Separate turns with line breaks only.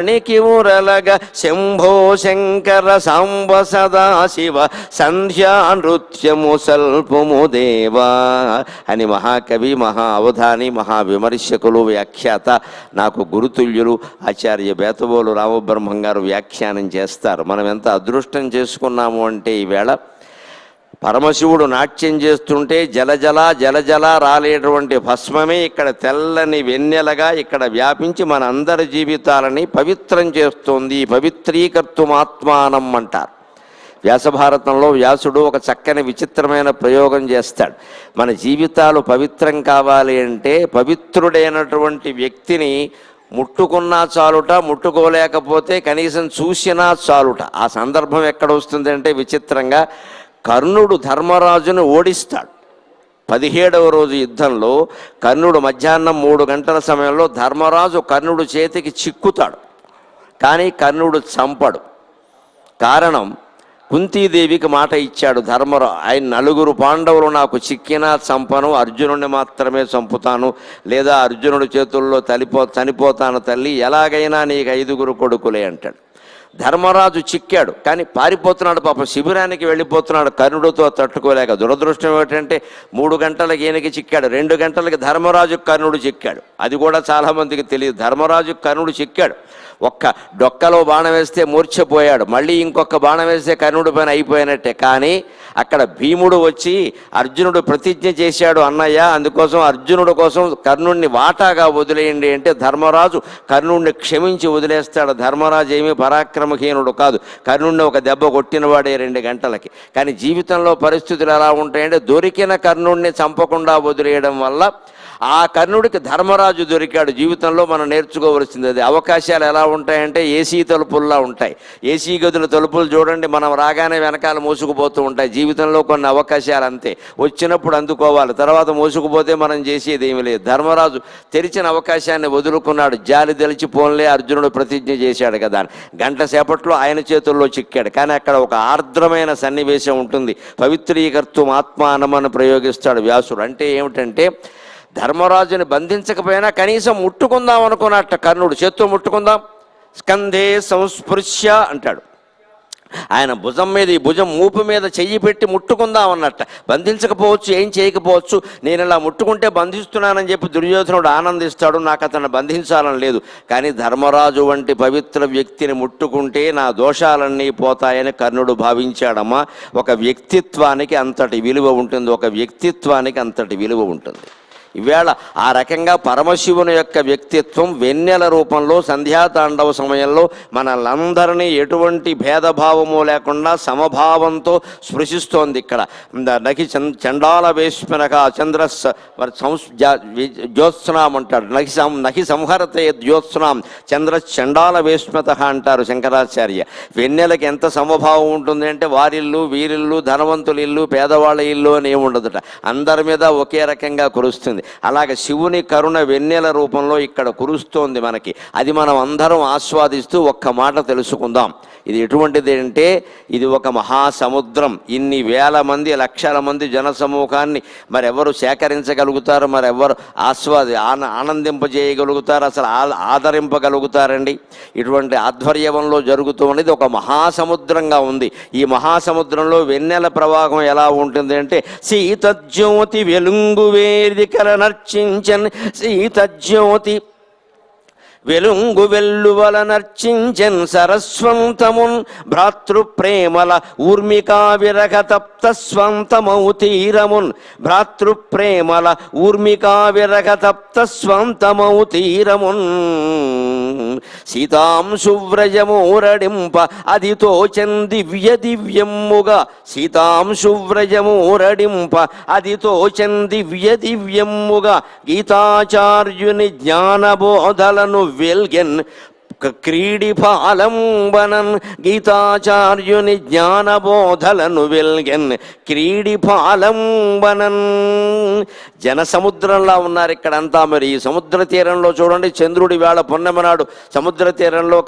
మురలగ శంభో శంకర సాంబ సదాశివ సంధ్యా నృత్యము సల్పము దేవా అని మహాకవి మహా అవధాని మహా విమర్శకులు వ్యాఖ్యాత నాకు గురుతుల్యులు ఆచార్య బేతబోలు రామబ్రహ్మం గారు వ్యాఖ్యానం చేస్తారు. మనం ఎంత అదృష్టం చేసుకున్నాము అంటే ఈవేళ పరమశివుడు నాట్యం చేస్తుంటే జలజల జలజల రాలేటువంటి భస్మమే ఇక్కడ తెల్లని వెన్నెలగా ఇక్కడ వ్యాపించి మన అందరి జీవితాలని పవిత్రం చేస్తుంది. పవిత్రీకర్తుమాత్మానం అంటారు. వ్యాసభారతంలో వ్యాసుడు ఒక చక్కని విచిత్రమైన ప్రయోగం చేస్తాడు. మన జీవితాలు పవిత్రం కావాలి అంటే పవిత్రుడైనటువంటి వ్యక్తిని ముట్టుకున్నా చాలుట ముట్టుకోలేకపోతే కనీసం చూసినా చాలుట. ఆ సందర్భం ఎక్కడ వస్తుందంటే విచిత్రంగా కర్ణుడు ధర్మరాజును ఓడిస్తాడు. పదిహేడవ రోజు యుద్ధంలో కర్ణుడు మధ్యాహ్నం మూడు గంటల సమయంలో ధర్మరాజు కర్ణుడు చేతికి చిక్కుతాడు. కానీ కర్ణుడు చంపడు. కారణం కుంతీదేవికి మాట ఇచ్చాడు ధర్మరా ఆయన నలుగురు పాండవులు నాకు చిక్కినా చంపను అర్జునుడిని మాత్రమే చంపుతాను లేదా అర్జునుడి చేతుల్లో తలిపో చనిపోతాను తల్లి ఎలాగైనా నీకు ఐదుగురు కొడుకులే అంటాడు. ధర్మరాజు చిక్కాడు. కానీ పారిపోతున్నాడు పాపం శిబిరానికి వెళ్ళిపోతున్నాడు. కర్ణుడితో తట్టుకోలేక దురదృష్టం ఏమిటంటే మూడు గంటలకు ఈయనకి చిక్కాడు రెండు గంటలకి ధర్మరాజు కర్ణుడు చిక్కాడు. అది కూడా చాలామందికి తెలియదు. ధర్మరాజు కర్ణుడు చిక్కాడు. ఒక్క డొక్కలో బాణం వేస్తే మూర్చపోయాడు మళ్ళీ ఇంకొక బాణం వేస్తే కర్ణుడి పైన అయిపోయినట్టే. కానీ అక్కడ భీముడు వచ్చి అర్జునుడు ప్రతిజ్ఞ చేశాడు అన్నయ్య అందుకోసం అర్జునుడు కోసం కర్ణుడిని వాటాగా వదిలేయండి అంటే ధర్మరాజు కర్ణుడిని క్షమించి వదిలేస్తాడు. ధర్మరాజు ఏమీ పరాక్రమహీనుడు కాదు. కర్ణుడిని ఒక దెబ్బ కొట్టినవాడే రెండు గంటలకి. కానీ జీవితంలో పరిస్థితులు ఎలా ఉంటాయంటే దొరికిన కర్ణుడిని చంపకుండా వదిలేయడం వల్ల ఆ కర్ణుడికి ధర్మరాజు దొరికాడు. జీవితంలో మనం నేర్చుకోవలసింది అది. అవకాశాలు ఎలా ఉంటాయంటే ఏసీ తలుపుల్లా ఉంటాయి. ఏసీ గదుల తలుపులు చూడండి మనం రాగానే వెనకాల మోసుకుపోతూ ఉంటాయి. జీవితంలో కొన్ని అవకాశాలు అంతే. వచ్చినప్పుడు అందుకోవాలి. తర్వాత మోసుకుపోతే మనం చేసేది ఏమీ లేదు. ధర్మరాజు తెరిచిన అవకాశాన్ని వదులుకున్నాడు. జాలి తెలిచి పోన్లే అర్జునుడు ప్రతిజ్ఞ చేశాడు కదా అని. గంట సేపట్లో ఆయన చేతుల్లో చిక్కాడు. కానీ అక్కడ ఒక ఆర్ద్రమైన సన్నివేశం ఉంటుంది. పవిత్రీకర్తం ఆత్మానమని ప్రయోగిస్తాడు వ్యాసుడు. అంటే ఏమిటంటే ధర్మరాజుని బంధించకపోయినా కనీసం ముట్టుకుందాం అనుకున్నట్ట కర్ణుడు. చేత్తో ముట్టుకుందాం. స్కందే సంస్పృశ్య అంటాడు. ఆయన భుజం మీద ఈ భుజం మూపు మీద చెయ్యి పెట్టి ముట్టుకుందాం అన్నట్ట. బంధించకపోవచ్చు ఏం చేయకపోవచ్చు నేను ఇలా ముట్టుకుంటే బంధిస్తున్నానని చెప్పి దుర్యోధనుడు ఆనందిస్తాడు. నాకు అతను బంధించాలని లేదు. కానీ ధర్మరాజు వంటి పవిత్ర వ్యక్తిని ముట్టుకుంటే నా దోషాలన్నీ పోతాయని కర్ణుడు భావించాడమ్మా. ఒక వ్యక్తిత్వానికి అంతటి విలువ ఉంటుంది. ఒక వ్యక్తిత్వానికి అంతటి విలువ ఉంటుంది. ఈవేళ ఆ రకంగా పరమశివుని యొక్క వ్యక్తిత్వం వెన్నెల రూపంలో సంధ్యాతాండవ సమయంలో మనలందరినీ ఎటువంటి భేదభావము లేకుండా సమభావంతో స్పృశిస్తోంది ఇక్కడ. నకి చండాల వేష్మనక చంద్ర సంస్ జ్యోత్స్నాం అంటాడు నకి సం నకి సంహరతే జ్యోత్స్నాం చంద్ర చండాల వేష్మత అంటారు శంకరాచార్య. వెన్నెలకి ఎంత సమభావం ఉంటుంది అంటే వారిల్లు వీరిల్లు ధనవంతుల ఇల్లు పేదవాళ్ళ ఇల్లు అని ఏముండదుట. అందరి మీద ఒకే రకంగా కురుస్తుంది. అలాగే శివుని కరుణ వెన్నెల రూపంలో ఇక్కడ కురుస్తోంది మనకి. అది మనం అందరం ఆస్వాదిస్తూ ఒక్క మాట తెలుసుకుందాం. ఇది ఎటువంటిది అంటే ఇది ఒక మహాసముద్రం. ఇన్ని వేల మంది లక్షల మంది జనసమూహాన్ని మరెవరు సేకరించగలుగుతారు? మరెవరు ఆస్వాది ఆన ఆనందింపజేయగలుగుతారు? అసలు ఆదరింపగలుగుతారండి? ఇటువంటి ఆధ్వర్యంలో జరుగుతూ ఒక మహాసముద్రంగా ఉంది. ఈ మహాసముద్రంలో వెన్నెల ప్రవాహం ఎలా ఉంటుంది అంటే సీతజ్యోతి వెలుంగు వేదికల నర్చించన్ సీత జ్యోతి వెలుంగు వెల్లువల నర్చించన్ సరస్వంతమున్ భ్రాతృప్రేమల ఊర్మికా విరగ తప్త స్వంతమౌ తీరమున్ భ్రాతృప్రేమల ఊర్మికా విరగ తప్త స్వంతమౌ తీరమున్ సీతాంశువ్రజమూరడింప అదితో దివ్య దివ్యమ్ముగా సీతాంశువ్రజమూరడింప అదితో దివ్య దివ్యమ్ముగా గీతాచార్యుని జ్ఞానబోధలను వెల్గెన్ క- క్రీడిఫాలంబనన్ గీతాచార్యుని జ్ఞానబోధలను వెల్గెన్ క్రీడిఫాలంబనన్ జనసముద్రంలా ఉన్నారు ఇక్కడంతా మరి. ఈ సముద్ర తీరంలో చూడండి చంద్రుడి వేళ పున్నమనాడు సముద్ర తీరంలో